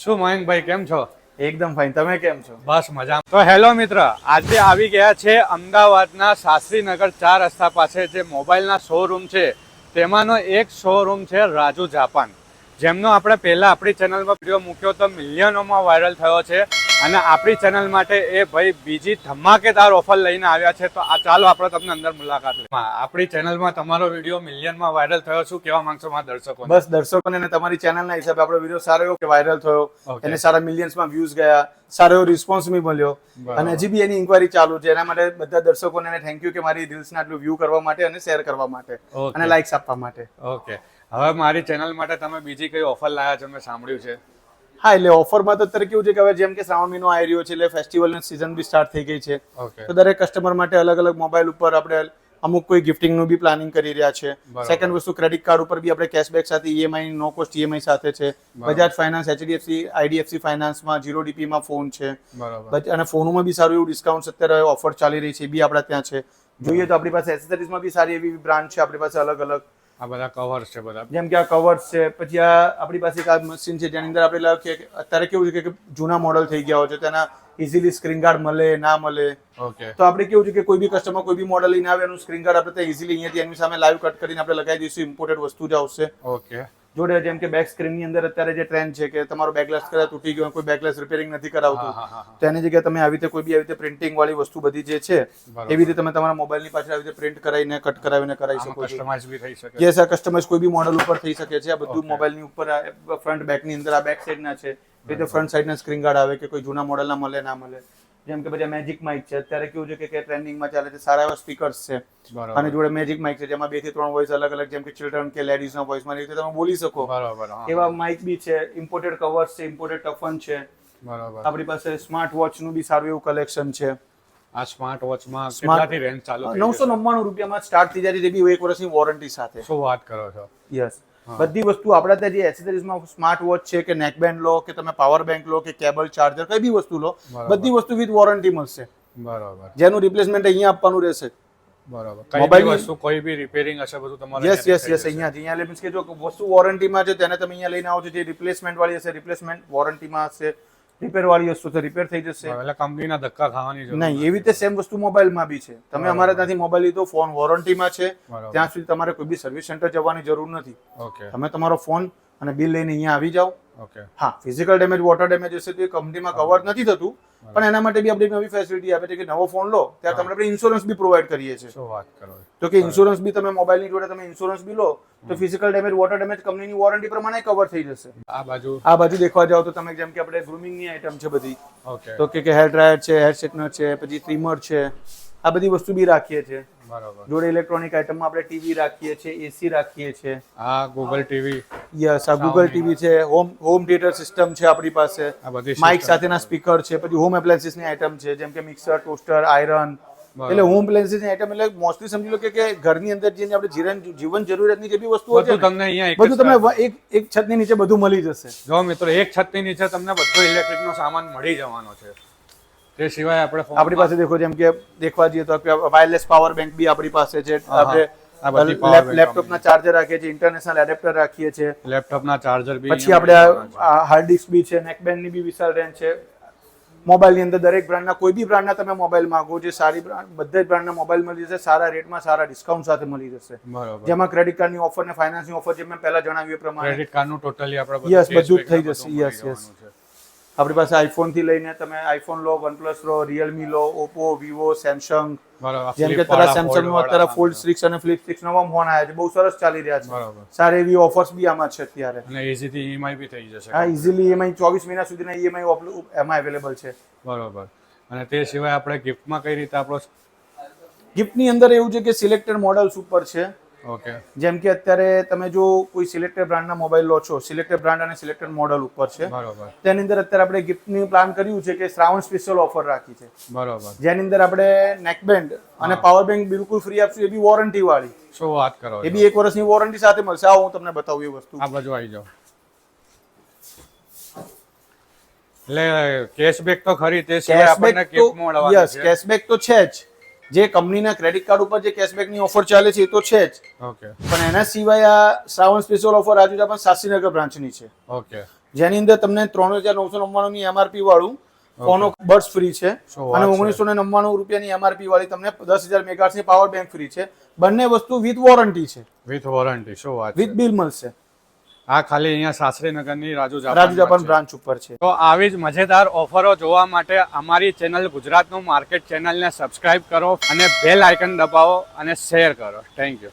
શું મયંકભાઈ કેમ છો? એકદમ ફાઇન તમે કેમ છો? બસ મજા તો હેલો મિત્ર આજે આવી ગયા છે અમદાવાદના શાસ્ત્રીનગર ચાર રસ્તા પાસે જે મોબાઈલના શોરૂમ છે તેમાંનો એક શોરૂમ છે રાજુ જાપાન. જેમનો આપણે પહેલાં આપણી ચેનલમાં વીડિયો મૂક્યો તો મિલિયનોમાં વાયરલ થયો છે. અને આપણી ચેનલ માટે એ ભાઈ બીજી ધમાકેદાર ઓફર લઈને આવ્યા છે. તો આ ચાલો આપણે તમને અંદર મુલાકાત લઈએ. આપણી ચેનલમાં તમારો વીડિયો મિલિયનમાં વાયરલ થયો શું કેવા માંગશો મારા દર્શકોને? બસ દર્શકોને અને તમારી ચેનલના હિસાબે આપણો વીડિયો સારો એવો કે વાયરલ થયો. એને સારા મિલિયન્સમાં વ્યૂઝ ગયા સારો એવો રિસ્પોન્સ બી મળ્યો. અને હજી બી એની ઇન્ક્વાયરી ચાલુ છે. એના માટે બધા દર્શકોને થેન્ક યુ કે મારી રીલ્સને આટલું વ્યૂ કરવા માટે અને શેર કરવા માટે. અને લાઇક્સ આપવા માટે. ઓકે હવે મારી ચેનલ માટે તમે બીજી કઈ ઓફર લાયા છો? મેં સાંભળ્યું છે. હા એટલે ઓફરમાં તો અત્યારે કેવું છે કે હવે જેમ કે શ્રાવણ મહિનો આવી રહ્યો છે એટલે ફેસ્ટિવલની સિઝન બી સ્ટાર્ટ થઈ ગઈ છે. તો દરેક કસ્ટમર માટે અલગ અલગ મોબાઈલ ઉપર આપણે અમુક કોઈ ગિફ્ટિંગનું બી પ્લાનિંગ કરી રહ્યા છે. સેકન્ડ વસ્તુ ક્રેડિટ કાર્ડ ઉપર બી આપણે કેશબેક સાથે ઈએમઆઈ નો કોસ્ટ ઈએમઆઈ સાથે છે. બજાજ ફાઇનાન્સ એચડીએફસી આઈડીએફસી ફાઇનાન્સમાં જીરો ડીપીમાં ફોન છે. અને ફોનમાં બી સારું એવું ડિસ્કાઉન્ટ અત્યારે ઓફર ચાલી રહી છે એ બી આપણા ત્યાં છે. જોઈએ તો આપણી પાસે એસેસરીઝમાં બી સારી એવી બ્રાન્ડ છે આપણી પાસે અલગ અલગ આ બધા કવર્સ છે બધા. જેમ કે આ કવર્સ છે પછી આ આપણી પાસે એક આ મશીન છે જેની અંદર આપણે લાવીએ કે અત્યારે કેવું છે કે જૂના મોડલ થઈ ગયા હોય છે તેના ઇઝીલી સ્ક્રીન ગાર્ડ મળે ના મળે. ઓકે તો આપણે કેવું છે કે કોઈ બી કસ્ટમર કોઈ બી મોડલ લઈને આવે એનું સ્ક્રીન ગાર્ડ આપણે ઇઝીલી અહીંયાથી એની સામે લાઈવ કટ કરીને આપણે લગાવી દઈશું ઇમ્પોર્ટેડ વસ્તુ જ આવશે. ઓકે જોડે જેમ કે બેક સ્ક્રીનની અંદર અત્યારે જે ટ્રેન્ડ છે કે તમારો બેકલેસ કદાચ તૂટી ગયો કોઈ બેકલેસ રિપેરિંગ નથી કરાવતું હા હા તો એની જગ્યાએ તમે આવી રીતે કોઈ બી આવી રીતે પ્રિન્ટિંગ વાળી વસ્તુ બધી જે છે એવી રીતે તમે તમારા મોબાઈલની પાછળ આવી રીતે પ્રિન્ટ કરાવીને કટ કરાવીને કરાવી શકો છો. કસ્ટમાઇઝ બી થઈ શકે. યસ આ કસ્ટમાઇઝ કોઈ બી મોડલ ઉપર થઈ શકે છે. આ બધું મોબાઈલની ઉપર ફ્રન્ટ બેકની અંદર આ બેક સાઈડના છે. એ રીતે ફ્રન્ટ સાઈડના સ્ક્રીન ગાર્ડ આવે કે કોઈ જૂના મોડલના મળે ના મળે. જેમ કે બધા મેજિક માઇક છે. અત્યારે કેવું છે કે ટ્રેન્ડિંગમાં ચાલે છે સારા એવા સ્પીકર્સ છે. અને જોડે મેજિક માઇક છે જેમાં બેથી ત્રણ વોઇસ અલગ અલગ જેમ કે ચિલ્ડ્રન કે લેડીઝના વોઇસમાં રીતે તમે બોલી શકો. બરાબર એવા માઇક બી છે ઇમ્પોર્ટેડ કવર્સ છે ઇમ્પોર્ટેડ ટફન છે. બરાબર. આપણી પાસે સ્માર્ટ વોચનું બી સારું એવું કલેક્શન છે. આ સ્માર્ટ વોચમાં કેટલાથી રેન્જ ચાલુ થઈ નવસો નવ્વાણું રૂપિયામાં સ્ટાર્ટ થઈ જાય છે બી એક વર્ષની વોરંટી સાથે. શું વાત કરો છો? યસ બધી વસ્તુ આપણા ત્યાં જે એસેસરીઝમાં સ્માર્ટ વોચ છે કે નેકબેન્ડ લો કે તમે પાવર બેંક લો કે કેબલ ચાર્જર કઈ બી વસ્તુ લો બધી વસ્તુ વિથ વોરંટી મળશે. બરાબર. જેનું રિપ્લેસમેન્ટ અહીંયા આપવાનું રહેશે. બરાબર. કઈ બી ની- વસ્તુ કોઈ બી રિપેરિંગ હશે બધું તમારે યસ યસ યસ અહીંયા અહીંયા. અહીંયા મીન્સ કે જો વસ્તુ વોરંટીમાં છે તેને તમે અહીંયા લઈને આવો છો જે રિપ્લેસમેન્ટ વાળી હશે રિપ્લેસમેન્ટ વોરંટીમાં હશે. રિપેર વાળી વસ્તુ તો રિપેર થઈ જશે. જશે. એટલે કંપનીના ધક્કા ખાવાની જરૂર નહીં એવી રીતે સેમ વસ્તુ મોબાઈલમાં બી છે. તમે અમારા ત્યાંથી મોબાઈલ લીધો ફોન વોરંટીમાં છે. ત્યાં સુધી તમારે કોઈ બી સર્વિસ સેન્ટર જવાની જરૂર નથી. ઓકે. તમે તમારો ફોન અને બિલ લઈને અહીંયા આવી જાઓ. ઓકે. હા ફિઝિકલ ડેમેજ વોટર ડેમેજ હશે તો એ કંપનીમાં કવર નથી થતું. પણ એના માટે બી આપણે નવી ફેસિલિટી આપે છે કે નવો ફોન લો ત્યારે તમને આપણે ઇન્સ્યોરન્સ બી પ્રોવાઈડ કરીએ છીએ. વાત કરો તો કે ઇન્સ્યોરન્સ બી તમે મોબાઈલની જોડે તમે ઇન્સ્યોરન્સ બી લો તો ફિઝિકલ ડેમેજ વોટર ડેમેજ કંપનીની વોરંટી પ્રમાણે કવર થઈ જશે. આ બાજુ? આ બાજુ દેખવા જાવ તો તમે જેમ કે આપણે ગ્રુમિંગની આઈટમ છે બધી. ઓકે તો કે હેર ડ્રાયર છે હેર સ્ટ્રેટનર છે પછી ટ્રીમર છે. આ બધી વસ્તુ બી રાખીએ છીએ. બરાબર. જોડે ઇલેક્ટ્રોનિક આઈટમમાં આપણે ટીવી રાખીએ છીએ એસી રાખીએ છીએ. આ ગૂગલ ટીવી યસ આ ગૂગલ ટીવી છે હોમ હોમ થિયેટર સિસ્ટમ છે આપણી પાસે. માઇક સાથેના સ્પીકર છે પછી હોમ એપ્લાયન્સીસની આઈટમ છે જેમ કે મિક્સર ટોસ્ટર આયરન એટલે હોમ એપ્લાયન્સીસની આઈટમ એટલે મોસ્ટલી સમજી લો કે કે ઘરની અંદર જે આપણે જીવન જીવન જરૂરિયાતની જે બી વસ્તુઓ છે તમને અહીંયા બધું તમે સ્થળે. એક એક છતની નીચે બધું મળી જશે. જો મિત્રો એક છતની નીચે તમને બધો ઇલેક્ટ્રિક નો સામાન મળી જવાનો છે. તે સિવાય આપણે આપણી પાસે દેખો જેમ કે દેખવા જઈએ તો વાયરલેસ પાવર બેંક બી આપણી પાસે છે. આપણે લેપટોપના ચાર્જર રાખીએ છીએ ઇન્ટરનેશનલ એડેપ્ટર રાખીએ છીએ. લેપટોપના ચાર્જર બી પછી આપણે હાર્ડ ડિસ્ક બી છે નેકબેન્ડની બી વિશાળ રેન્જ છે. મોબાઈલની અંદર દરેક બ્રાન્ડના કોઈ બી બ્રાન્ડના તમે મોબાઈલ માંગો જે સારી બ્રાન્ડ બધા જ બ્રાન્ડના મોબાઈલ મળી જશે સારા રેટમાં સારા ડિસ્કાઉન્ટ સાથે મળી જશે. જેમાં ક્રેડિટ કાર્ડની ઓફર ને ફાઇનાન્સની ઓફર જે મેં પહેલા જણાવ્યું એ પ્રમાણે. ક્રેડિટ કાર્ડનું ટોટલી આપણે યસ બધું થઈ જશે. યસ Yes, મળી yes. જવાનું છે. આપણી પાસે આઈફોનથી લઈને તમે આઈફોન લો વનપ્લસ લો રિયલમી લો ઓપ્પો વિવો સેમસંગ બરાબર જેમ કે અત્યારે સેમસંગ fold નું વાળા અત્યારે ફોલ્ડ સિક્સ અને ફ્લિપ સિક્સ નવા ફોન આવ્યા છે. બહુ સરસ ચાલી રહ્યા છે. બરાબર. સારી એવી ઓફર્સ બી આમાં છે અત્યારે. અને ઇઝીથી ઈએમઆઈ બી થઈ જશે. હા ઇઝીલી ઈએમઆઈ ચોવીસ મહિના સુધીના ઈએમઆઈ એમાં અવેલેબલ છે. બરોબર. અને તે સિવાય આપણે ગિફ્ટમાં કઈ રીતે આપણો ગિફ્ટની અંદર એવું છે કે સિલેક્ટેડ મોડલ્સ ઉપર છે. ઓકે. જેમ કે અત્યારે તમે જો કોઈ સિલેક્ટેડ બ્રાન્ડના મોબાઈલ લો છો સિલેક્ટેડ બ્રાન્ડ અને સિલેક્ટેડ મોડલ ઉપર છે બરોબર. તેની અંદર અત્યારે આપણે ગિફ્ટની પ્લાન કર્યું છે કે શ્રાવણ સ્પેશિયલ ઓફર રાખી છે. બરોબર. જેની અંદર આપણે નેકબેન્ડ અને પાવર બેંક બિલકુલ ફ્રી આપશું એ બી વોરંટી વાળી. શું વાત કરો એ બી એક વર્ષની વોરંટી સાથે મળશે. આવો હું તમને બતાવું એ વસ્તુ. આ બાજુ આવી જાઓ. એટલે કેશબેક તો ખરી તે સિવાય આપણને કેશબેક તો યસ કેશબેક તો છે જ. જે કંપનીના ક્રેડિટ કાર્ડ ઉપર જે કેશબેકની ઓફર ચાલે છે એ તો છે જ. ઓકે પણ એના સિવાય આ શ્રાવણ સ્પેશિયલ ઓફર આજુ પણ શાસ્ત્રીનગર બ્રાન્ચની છે. ઓકે જેની અંદર તમને ત્રણ હજાર નવસો નવ્વાણુંની એમઆરપી વાળું ફોનો બર્ડ્સ ફ્રી છે અને ઓગણીસો ને નવ્વાણું રૂપિયાની એમઆરપી વાળી તમને દસ હજાર મેગાની પાવર બેંક ફ્રી છે. બંને વસ્તુ વિથ વોરંટી છે. વિથ વોરંટી શું વાત વિથ બિલ મળશે. આ ખાલી અહીંયા સાસરીનગરની રાજુ રાજુ જાપાન બ્રાન્ચ ઉપર છે. તો આવી જ મજેદાર ઓફરો જોવા માટે અમારી ચેનલ ગુજરાતનું માર્કેટ ચેનલને સબસ્ક્રાઇબ કરો અને બેલ આઇકન દબાવો અને શેર કરો. Thank you